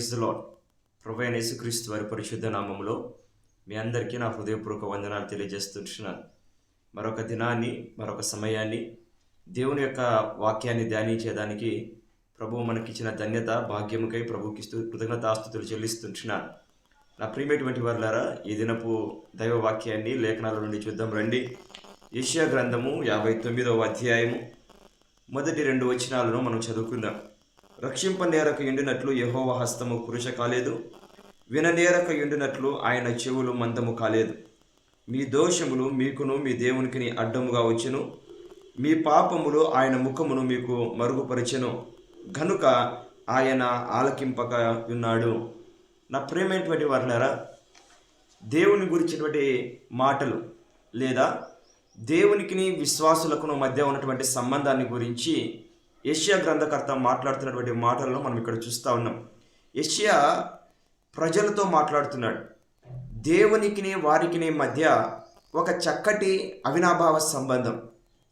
Praise lord ప్రభు యేసుక్రీస్తు వారి పరిశుద్ధ నామంలో మీ అందరికీ నా హృదయపూర్వక వందనాలు తెలియజేస్తున్నాను మరొక దినాన్ని మరొక సమయాన్ని దేవుని యొక్క వాక్యాన్ని ధ్యానించేదానికి ప్రభు మనకిచ్చిన ధన్యత భాగ్యముకై ప్రభుకి స్తు కృతజ్ఞతాస్తుతులు చెల్లిస్తున్నాను నా ప్రియమైనటువంటి వారులారా ఈ దినపు దైవ వాక్యాన్ని లేఖనాల నుండి చూద్దాం రండి. ఏషియా గ్రంథము యాభై తొమ్మిదవ అధ్యాయము. మొదటి రెండు వచనాలను మనం చదువుకుందాం. రక్షింపనేరక ఎండినట్లు యహోవ హస్తము పురుష కాలేదు. విననేరక ఎండినట్లు ఆయన చెవులు మందము కాలేదు. మీ దోషములు మీకును మీ దేవునికి అడ్డముగా వచ్చెను. మీ పాపములు ఆయన ముఖమును మీకు మరుగుపరిచెను. గనుక ఆయన ఆలకింపక ఉన్నాడు. నా ప్రేమైనటువంటి వారులారా దేవుని గురించినటువంటి మాటలు లేదా దేవునికి విశ్వాసులకు మధ్య ఉన్నటువంటి సంబంధాన్ని గురించి ఏషియా గ్రంథకర్త మాట్లాడుతున్నటువంటి మాటలను మనం ఇక్కడ చూస్తూ ఉన్నాం. ఏషియా ప్రజలతో మాట్లాడుతున్నాడు. దేవునికిని వారికిని మధ్య ఒక చక్కటి అవినాభావ సంబంధం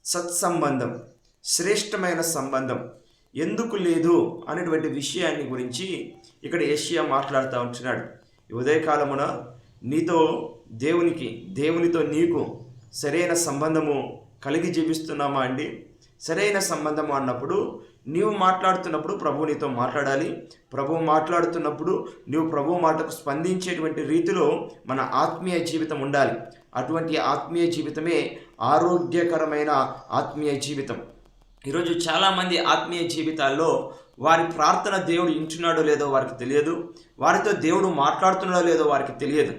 సత్సంబంధం శ్రేష్టమైన సంబంధం ఎందుకు లేదు అనేటువంటి విషయాన్ని గురించి ఇక్కడ ఏషియా మాట్లాడుతూ ఉంటున్నాడు. ఉదయకాలమున నీతో దేవునికి దేవునితో నీకు సరైన సంబంధము కలిగి జీవిస్తున్నామా అండి? సరైన సంబంధము అన్నప్పుడు నీవు మాట్లాడుతున్నప్పుడు ప్రభు నీతో మాట్లాడాలి. ప్రభు మాట్లాడుతున్నప్పుడు నీవు ప్రభు మాటకు స్పందించేటువంటి రీతిలో మన ఆత్మీయ జీవితం ఉండాలి. అటువంటి ఆత్మీయ జీవితమే ఆరోగ్యకరమైన ఆత్మీయ జీవితం. ఈరోజు చాలామంది ఆత్మీయ జీవితాల్లో వారి ప్రార్థన దేవుడు ఇంటున్నాడో లేదో వారికి తెలియదు. వారితో దేవుడు మాట్లాడుతున్నాడో లేదో వారికి తెలియదు.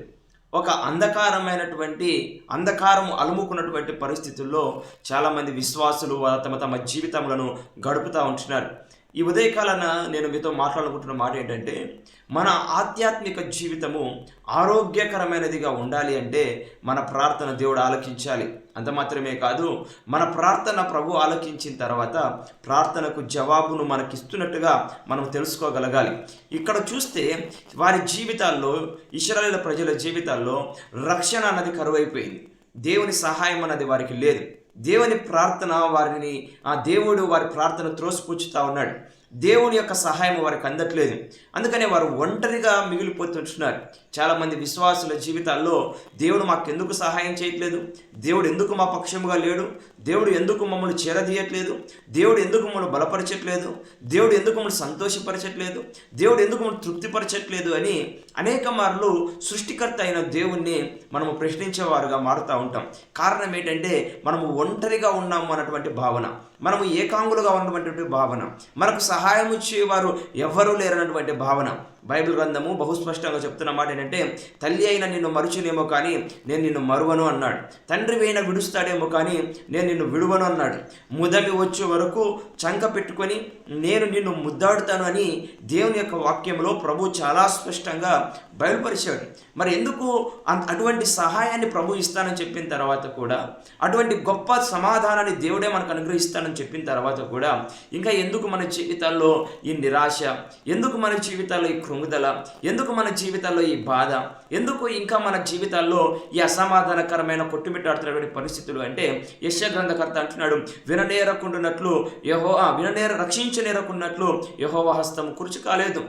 ఒక అంధకారమైనటువంటి అంధకారం అలుముకున్నటువంటి పరిస్థితుల్లో చాలామంది విశ్వాసులు తమ తమ జీవితములను గడుపుతూ ఉంటున్నారు. ఈ ఉదయకాలన నేను మీతో మాట్లాడుకుంటున్న మాట ఏంటంటే మన ఆధ్యాత్మిక జీవితము ఆరోగ్యకరమైనదిగా ఉండాలి అంటే మన ప్రార్థన దేవుడు ఆలకించాలి. అంత మాత్రమే కాదు మన ప్రార్థన ప్రభు ఆలోచించిన తర్వాత ప్రార్థనకు జవాబును మనకిస్తున్నట్టుగా మనం తెలుసుకోగలగాలి. ఇక్కడ చూస్తే వారి జీవితాల్లో ఇస్రాయేల్ ప్రజల జీవితాల్లో రక్షణ అన్నది కరువైపోయింది. దేవుని సహాయం అన్నది వారికి లేదు. దేవుని ప్రార్థన వారిని ఆ దేవుడు వారి ప్రార్థన త్రోసిపుచ్చుతా ఉన్నాడు. దేవుని యొక్క సహాయం వారికి అందట్లేదు. అందుకనే వారు ఒంటరిగా మిగిలిపోతుంటున్నారు. చాలామంది విశ్వాసుల జీవితాల్లో దేవుడు మాకెందుకు సహాయం చేయట్లేదు? దేవుడు ఎందుకు మా పక్షముగా లేడు? దేవుడు ఎందుకు మమ్మల్ని చేరదీయట్లేదు? దేవుడు ఎందుకు మమ్మల్ని బలపరచట్లేదు? దేవుడు ఎందుకు మమ్మల్ని సంతోషపరచట్లేదు? దేవుడు ఎందుకు మమ్మల్ని తృప్తిపరచట్లేదు అని అనేక మార్లు సృష్టికర్త అయిన దేవుణ్ణి మనము ప్రశ్నించేవారుగా మారుతూ ఉంటాం. కారణం ఏంటంటే మనము ఒంటరిగా ఉన్నాము అన్నటువంటి భావన. మనము ఏకాంగులుగా ఉన్నటువంటి భావన. మనకు సహాయం ఇచ్చేవారు ఎవరూ లేరన్నటువంటి భావన. బైబిల్ గ్రంథము బహుస్పష్టంగా చెప్తున్న మాట ఏంటంటే తల్లి అయిన నిన్ను మరుచునేమో కానీ నేను నిన్ను మరువను అన్నాడు. తండ్రి అయినా విడుస్తాడేమో కానీ నేను నిన్ను విడువను అన్నాడు. ముదమి వచ్చే వరకు చంక పెట్టుకొని నేను నిన్ను ముద్దాడుతాను అని దేవుని యొక్క వాక్యంలో ప్రభు చాలా స్పష్టంగా బయలుపరిచాడు. మరి ఎందుకు అంత అటువంటి సహాయాన్ని ప్రభు ఇస్తానని చెప్పిన తర్వాత కూడా అటువంటి గొప్ప సమాధానాన్ని దేవుడే మనకు అనుగ్రహిస్తానని చెప్పిన తర్వాత కూడా ఇంకా ఎందుకు మన జీవితాల్లో ఈ నిరాశ ఎందుకు మన జీవితాల్లో ఈ కృంగుదల ఎందుకు మన జీవితాల్లో ఈ బాధ ఎందుకు ఇంకా మన జీవితాల్లో ఈ అసమాధానకరమైన కొట్టుమిట్టాడుతున్నటువంటి పరిస్థితులు అంటే యశ గ్రంథకర్త అంటున్నాడు విననేరకుండున్నట్లు యహో విననేర రక్షించనేరకున్నట్లు యహోవ హస్తం కురుచు కాలేదు.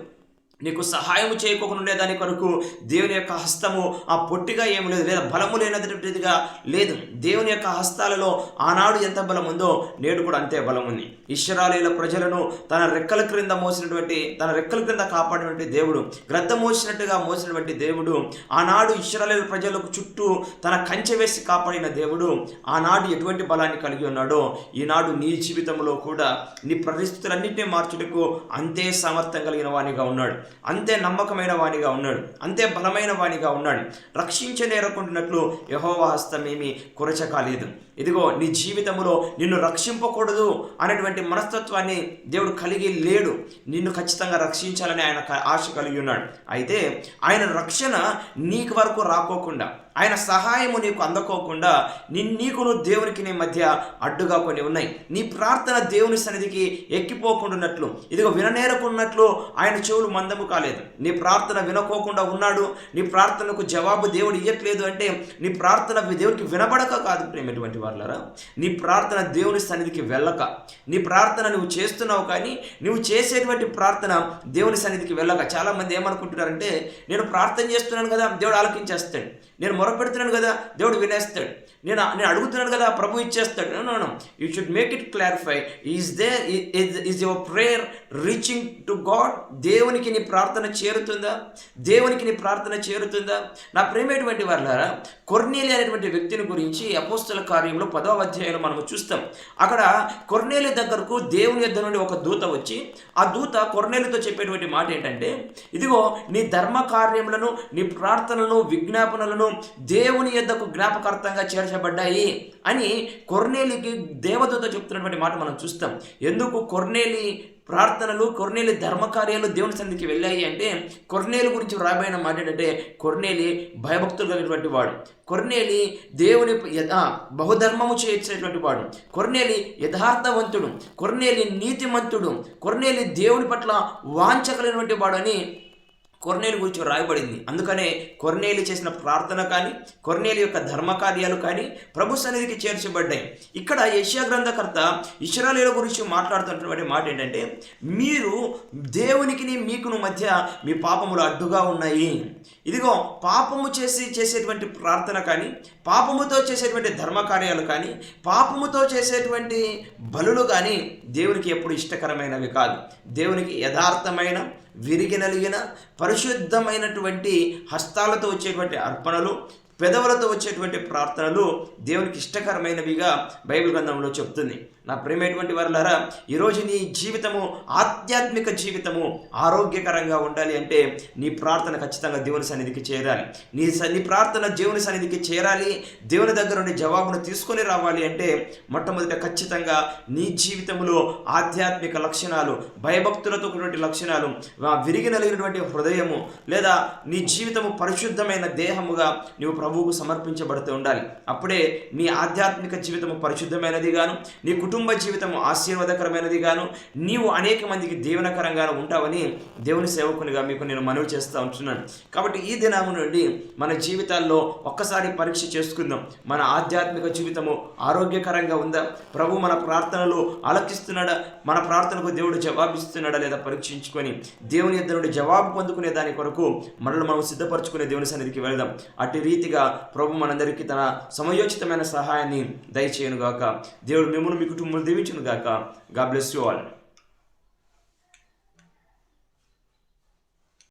నీకు సహాయం చేయకుండా దాని కొరకు దేవుని యొక్క హస్తము ఆ పొట్టిగా ఏమి లేదు లేదా బలము లేనటువంటిదిగా లేదు. దేవుని యొక్క హస్తాలలో ఆనాడు ఎంత బలం ఉందో నేడు కూడా అంతే బలం ఉంది. ఇష్రాలీల ప్రజలను తన రెక్కల క్రింద మోసినటువంటి తన రెక్కల క్రింద కాపాడినటువంటి దేవుడు గ్రద్ద మోసినట్టుగా మోసినటువంటి దేవుడు ఆనాడు ఇష్రాలీల ప్రజలకు చుట్టూ తన కంచె వేసి కాపాడిన దేవుడు ఆనాడు ఎటువంటి బలాన్ని కలిగి ఉన్నాడో ఈనాడు నీ జీవితంలో కూడా నీ పరిస్థితులన్నింటినీ మార్చుటకు అంతే సామర్థ్యం కలిగిన వానిగా ఉన్నాడు. అంతే నమ్మకమైన వాణిగా ఉన్నాడు అంతే బలమైన వాణిగా ఉన్నాడు. రక్షించనేరకుంటున్నట్లు యహోవ హస్తమేమి కొరచ కాలేదు. ఇదిగో నీ జీవితంలో నిన్ను రక్షింపకూడదు అనేటువంటి మనస్తత్వాన్ని దేవుడు కలిగి లేడు. నిన్ను ఖచ్చితంగా రక్షించాలని ఆయన ఆశ కలిగి ఉన్నాడు. అయితే ఆయన రక్షణ నీకు వరకు రాకోకుండా ఆయన సహాయము నీకు అందుకోకుండా నీ నువ్వు దేవునికి నీ మధ్య అడ్డుగా కొన్ని ఉన్నాయి. నీ ప్రార్థన దేవుని సన్నిధికి ఎక్కిపోకుండాన్నట్లు ఇదిగో విననేరకున్నట్లు ఆయన చెవులు మందం అర్థము కాలేదు. నీ ప్రార్థన వినకోకుండా ఉన్నాడు. నీ ప్రార్థనకు జవాబు దేవుడు ఇవ్వట్లేదు అంటే నీ ప్రార్థన దేవునికి వినబడక కాదు ప్రేమటువంటి వాళ్ళరా నీ ప్రార్థన దేవుని సన్నిధికి వెళ్ళక నీ ప్రార్థన నువ్వు చేస్తున్నావు కానీ నువ్వు చేసేటువంటి ప్రార్థన దేవుని సన్నిధికి వెళ్ళక. చాలామంది ఏమనుకుంటున్నారంటే నేను ప్రార్థన చేస్తున్నాను కదా దేవుడు ఆలకించేస్తాడు. నేను మొరపెడుతున్నాను కదా దేవుడు వినేస్తాడు. నేను నేను అడుగుతున్నాను కదా ప్రభు ఇచ్చేస్తాడు. No no you should make it clarify is they is your prayer reaching to God దేవునికి నీ ప్రార్థన చేరుతుందా? దేవునికి నీ ప్రార్థన చేరుతుందా? నా ప్రేమేటువంటి వాళ్ళారా కొర్నేలి అనేటువంటి వ్యక్తిని గురించి అపోస్తల కార్యంలో పదవ అధ్యాయంలో మనం చూస్తాం. అక్కడ కొర్నేలి దగ్గరకు దేవుని యొద్ద నుండి ఒక దూత వచ్చి ఆ దూత కొర్నేలితో చెప్పేటువంటి మాట ఏంటంటే ఇదిగో నీ ధర్మ కార్యములను నీ ప్రార్థనలను విజ్ఞాపనలను దేవుని యొద్దకు జ్ఞాపకార్థంగా చేర్చబడ్డాయి అని కొర్నేలికి దేవదూత చెప్తున్నటువంటి మాట మనం చూస్తాం. ఎందుకు కొర్నేలి ప్రార్థనలు కొర్నేలి ధర్మకార్యాలు దేవుని సన్నిధికి వెళ్ళాయి అంటే కొర్నేలు గురించి రాబోయిన మాట ఏంటంటే కొర్నేలి భయభక్తులు కలిగినటువంటి వాడు. కొర్నేలి దేవుని బహుధర్మము చేసేటువంటి వాడు. కొర్నేలి యథార్థవంతుడు. కొర్నేలి నీతిమంతుడు. కొర్నేలి దేవుని పట్ల వాంచ కలిగినటువంటి వాడు అని కొర్నేలు గురించి రాయబడింది. అందుకనే కొర్నేలు చేసిన ప్రార్థన కానీ కొర్నేలు యొక్క ధర్మకార్యాలు కానీ ప్రభు సన్నిధికి చేర్చబడ్డాయి. ఇక్కడ యశ్యా గ్రంథకర్త ఇస్రాయేలు గురించి మాట్లాడుతున్నటువంటి మాట ఏంటంటే మీరు దేవునికి మీకును మధ్య మీ పాపములు అడ్డుగా ఉన్నాయి. ఇదిగో పాపము చేసి చేసేటువంటి ప్రార్థన కానీ పాపముతో చేసేటువంటి ధర్మకార్యాలు కానీ పాపముతో చేసేటువంటి బలులు కానీ దేవునికి ఎప్పుడు ఇష్టకరమైనవి కాదు. దేవునికి యథార్థమైన విరిగినలిగిన పరిశుద్ధమైనటువంటి హస్తాలతో వచ్చేటువంటి అర్పణలు పెదవులతో వచ్చేటువంటి ప్రార్థనలు దేవునికి ఇష్టకరమైనవిగా బైబిల్ గ్రంథంలో చెప్తుంది. నా ప్రేమైనటువంటి వారులారా ఈరోజు నీ జీవితము ఆధ్యాత్మిక జీవితము ఆరోగ్యకరంగా ఉండాలి అంటే నీ ప్రార్థన ఖచ్చితంగా దేవుని సన్నిధికి చేరాలి. నీ నీ ప్రార్థన దేవుని సన్నిధికి చేరాలి. దేవుని దగ్గర నుండి జవాబును తీసుకొని రావాలి అంటే మొట్టమొదట ఖచ్చితంగా నీ జీవితంలో ఆధ్యాత్మిక లక్షణాలు భయభక్తులతో కూడినటువంటి లక్షణాలు విరిగి నలిగినటువంటి హృదయము లేదా నీ జీవితము పరిశుద్ధమైన దేహముగా నీవు ప్రభువుకు సమర్పించబడుతూ ఉండాలి. అప్పుడే నీ ఆధ్యాత్మిక జీవితము పరిశుద్ధమైనది గాను నీ కుటుంబ జీవితం ఆశీర్వాదకరమైనది గాను నీవు అనేక మందికి దీవెనకరంగాను ఉంటావని దేవుని సేవకునిగా మీకు నేను మనవి చేస్తూ ఉంటున్నాను. కాబట్టి ఈ దినము నుండి మన జీవితాల్లో ఒక్కసారి పరీక్ష చేసుకుందాం. మన ఆధ్యాత్మిక జీవితము ఆరోగ్యకరంగా ఉందా? ప్రభు మన ప్రార్థనలు ఆలకిస్తున్నాడా? మన ప్రార్థనకు దేవుడు జవాబిస్తున్నాడా లేదా పరీక్షించుకొని దేవుని ఇద్దరు నుండి జవాబు పొందుకునే దాని కొరకు మనల్ని మనం సిద్ధపరచుకునే దేవుని సన్నిధికి వెళదాం. అటు రీతిగా ప్రభు మనందరికీ తన సమయోచితమైన సహాయాన్ని దయచేయనుగాక. దేవుడు మిమ్మల్ని మీ కుటుంబం దీవించును గాక గా బ్లెస్ యూ ఆల్